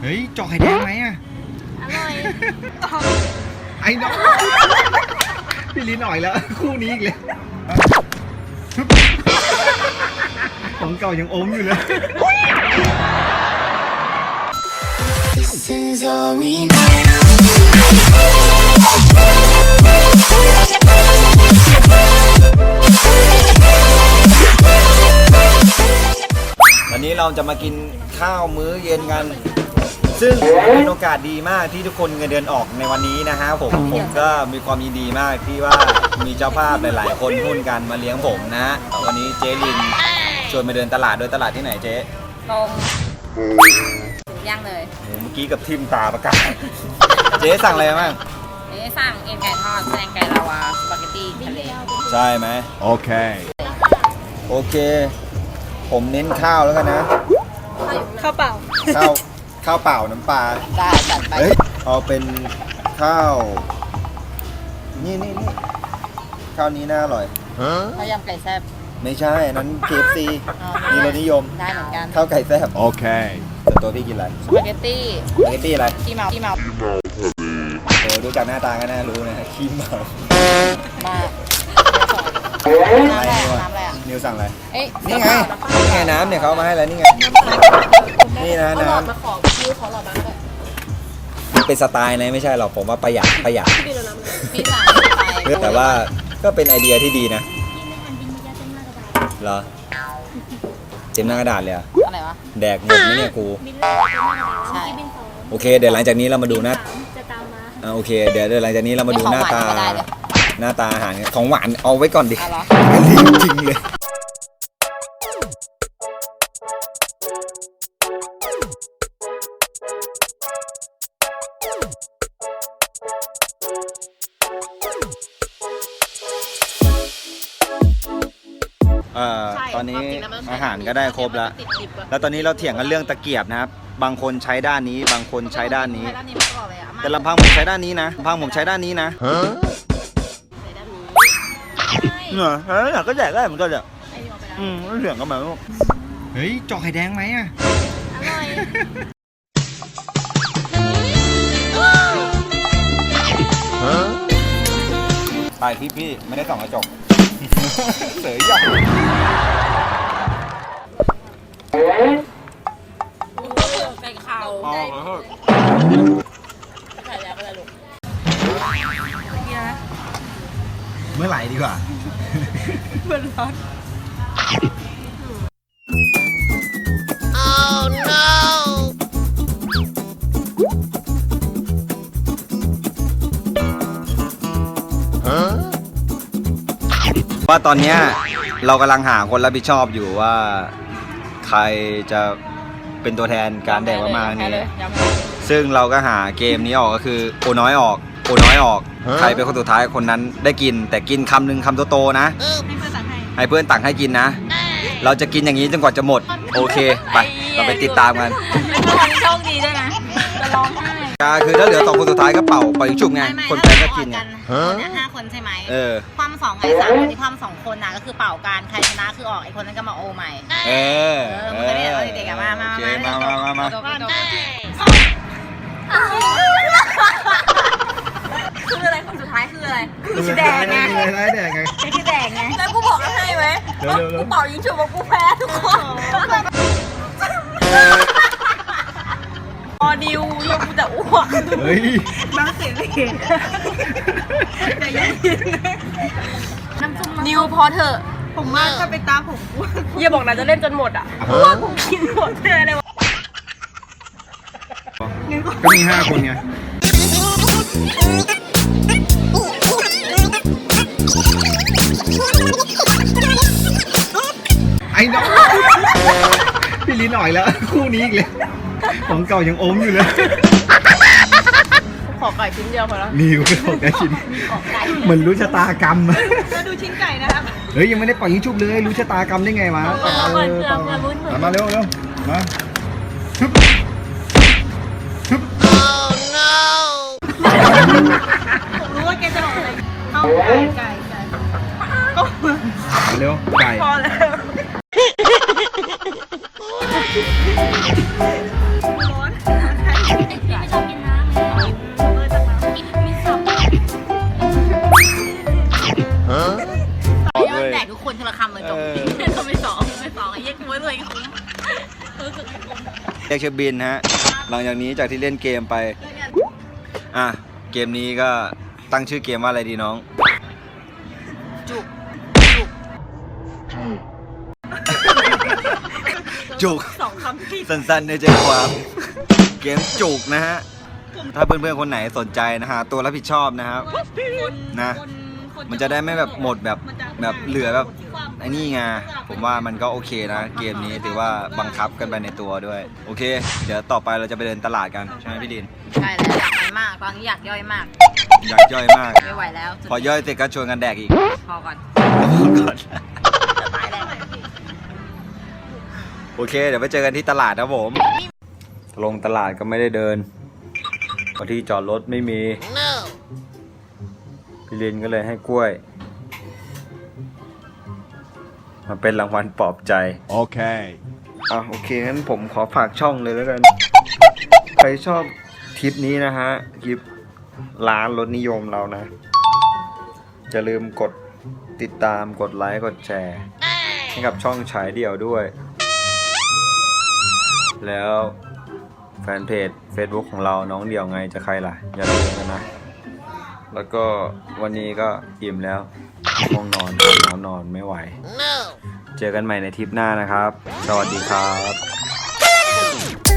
เฮ้ยจอกไข่แดงไหมอะ อร่อยไอ้น้อง พี่ลิ้นหน่อยแล้ว คู่นี้อีกเลยของเก่ายังอมอยู่เลย This is all we know. วันนี้เราจะมากินข้าวมื้อเย็นกัน ซึ่งเป็นโอกาสดีมากที่ทุกคนเงินเดือนออกในวันนี้นะฮะผมผมก็มีความยินดีมากที่ว่ามีเจ้าภาพหลาย ๆ คนหุ้นกันมาเลี้ยงผมนะ วันนี้เจ๊ลินชวนมาเดินตลาดโดยตลาดที่ไหนเจ๊ตรงย่างเลยโอ้เมื่อกี้กับทิมตาประกาศ เจ๊สั่งอะไรมาบ้างนี่สั่งเอ็นไก่ทอดแซงไก่ลาวาสปาเกตตี้ทะเลใช่ไหมโอเคโอเค ผมเน้นข้าวแล้วกันนะข้าวเปล่าข้าว ข้าวเปล่าน้ำปลาได้จัดไปเฮ้ยเอาเป็นข้าว นี่นี่นี่ข้าวนี้น่าอร่อย ข้าวยำไก่แซ่บไม่ใช่อันนั้น KFC อ๋อนี่รสนิยม ได้เหมือนกันข้าวไก่แซ่บโอเคแต่ตัวพี่กินอะไรสปาเกตตี้สปาเกตตี้อะไรขี้เมาขี้เมาเออดูจากหน้าตาก็น่ารู้นะขี้เมามาอะไรน้ำอะไรเนี่อะน้ำอะไรอะนิวสั่งอะไรเอ้ยนี่ไง นี่ไงน้ำเนี่ยเขาเอามาให้แล้วนี่ไง นี่นะน้ำมาขอคิวขอหลอดน้ำด้วยมันเป็นสไตล์นะไม่ใช่หรอกผมว่าประหยัดประหยัด พี่สั่งไปแต่ว่าก็เป็นไอเดียที่ดีนะเหรอเต็มหน้ากระดาษเลยเหรอะอะไรวะ แดกหมดไหมเนี่ยกู ใช่ โอเค เดี๋ยวหลังจากนี้เรามาดูหน้าอ่าโอเค เดี๋ยวเดี๋ยวหลังจากนี้เรามาดูหน้าตา ไม่ของหวานก็ได้เลย หน้าตาอาหารกันของหวานเอาไว้ก่อนดิเอาเหรอรีบจริงเลย เอ่อตอนนี้อาหารก็ได้ครบแล้วแล้วตอนนี้เราเถียงกันเรื่องตะเกียบนะครับ บางคนใช้ด้านนี้ บางคนใช้ด้านนี้ด้านนี้มาก่อนเลยอะแต่ลำพังผมใช้ด้านนี้นะลำพังผมใช้ด้านนี้นะเหรอเออก็แจกได้เหมือนกันแหละอืมไม่เถียงกันแบบว่าเฮ้ยจอกไข่แดงไหมอะ อร่อยตายที่พี่ไม่ได้ส่องกระจก เสยหยอกไก่ขาวอ๋อไก่แล้วก็เลยลูกเมื่อไหร่ดีกว่า ว่าตอนเนี้ยเรากำลังหาคนรับผิดชอบอยู่ว่า ใครจะเป็นตัวแทนการแดกมากๆนี้เลยยำให้ซึ่งเราก็หาเกมนี้ออกก็คือโอน้อยออกโอน้อยออก ใครเป็นคนสุดท้ายคนนั้นได้กิน แต่กินคำหนึ่งคำโตๆนะ ให้เพื่อนตักให้กินนะ เราจะกินอย่างนี้จนกว่าจะหมด โอเค ไป เราไปติดตามกันเป็นคนโชคดีด้วยนะจะ ร้องไห้ก็คือถ้าเหลือสองคนสุดท้ายก็เป่าเป่ายิงฉุบไง ไม่ไม่คนแพ้ก็กินไงคนเนี่ยห้าคนใช่ไหมเออ ความสองไอ้สามคนที่ความสองคนนะก็คือเป่ากันใครชนะคือออกไอ้คนนั้นก็มาโอใหม่ เออเออมันก็เนี่ยเอาเด็กๆอะมามา โอเคมามามามามาจบจบคืออะไรคนสุดท้ายคืออะไรคือแดงไงได้แดงไง คือแดงไงแล้วกูบอกให้ไหมเร็วเร็วเร็วเป่ายิงฉุบว่ากูแพ้ทุกคนพอ ดิวยังกูจะอ้วกเฮ้ยน้ำเสียงเสียงแต่ยังน้ำซุปนิวพอเถอะ ผมว่าถ้าไปตามผมอย่าบอกนะจะเล่นจนหมดอะเพราะว่าผมกินหมดเลยเลยวะก็มีห้าคนไง หน่อยแล้ว คู่นี้อีกเลยของเก่ายังอมอยู่เลยขอไก่ชิ้นเดียวพอแล้วนิวก็ของได้ชิ้นขอไก่เหมือนรู้ชะตากรรมอะจะดูชิ้นไก่นะครับเฮ้ยยังไม่ได้ปล่อยยิงชุบเลย รู้ชะตากรรมได้ไงวะเออก่อนเกือบจะลุ้นเหมือนเอามาเร็วเร็วมา กชื่อบินฮะ หลังจากนี้จากที่เล่นเกมไป อะ เกมนี้ก็ตั้งชื่อเกมว่าอะไรดีน้องจุก จุก สองคำที่สั้นๆในใจความ เกมจุกนะฮะ ถ้าเพื่อนๆ คนไหนสนใจนะฮะ ตัวรับผิดชอบนะครับ นะ มันจะได้ไม่แบบหมดแบบ แบบเหลือแบบไอ้นี่ไงผมว่ามันก็โอเคนะ เกมนี้ถือว่าบังคับกันไปในตัวด้วย โอเค เดี๋ยวต่อไปเราจะไปเดินตลาดกันใช่ไหมพี่ดินใช่แล้วอยากไปมากตอนนี้อยากย่อยมาก อยากย่อยมาก ไม่ไหวแล้วพอย่อยเสร็จก็ชวนกันแดกอีก พอก่อนก่อนตายแล้วโอเค เดี๋ยวไปเจอกันที่ตลาดนะผม ลงตลาดก็ไม่ได้เดินเพราะที่จอดรถไม่มี พี่ลินก็เลยให้กล้วย มาเป็นรางวัลปลอบใจ Okay. อะโอเคงั้นผมขอฝากช่องเลยแล้วกัน ใครชอบคลิปนี้นะฮะคลิปร้านรถนิยมเรานะอย่าลืมกดติดตามกดไลค์กดแชร์ให้กับช่องฉายเดี่ยวด้วย แล้วแฟนเพจ Facebook ของเราน้องเดี่ยวไงจะใครล่ะ อย่าลืมกันนะ แล้วก็วันนี้ก็อิ่มแล้วห้องนอนน้ำนอนไม่ไหว เจอกันใหม่ในทริปหน้านะครับ สวัสดีครับ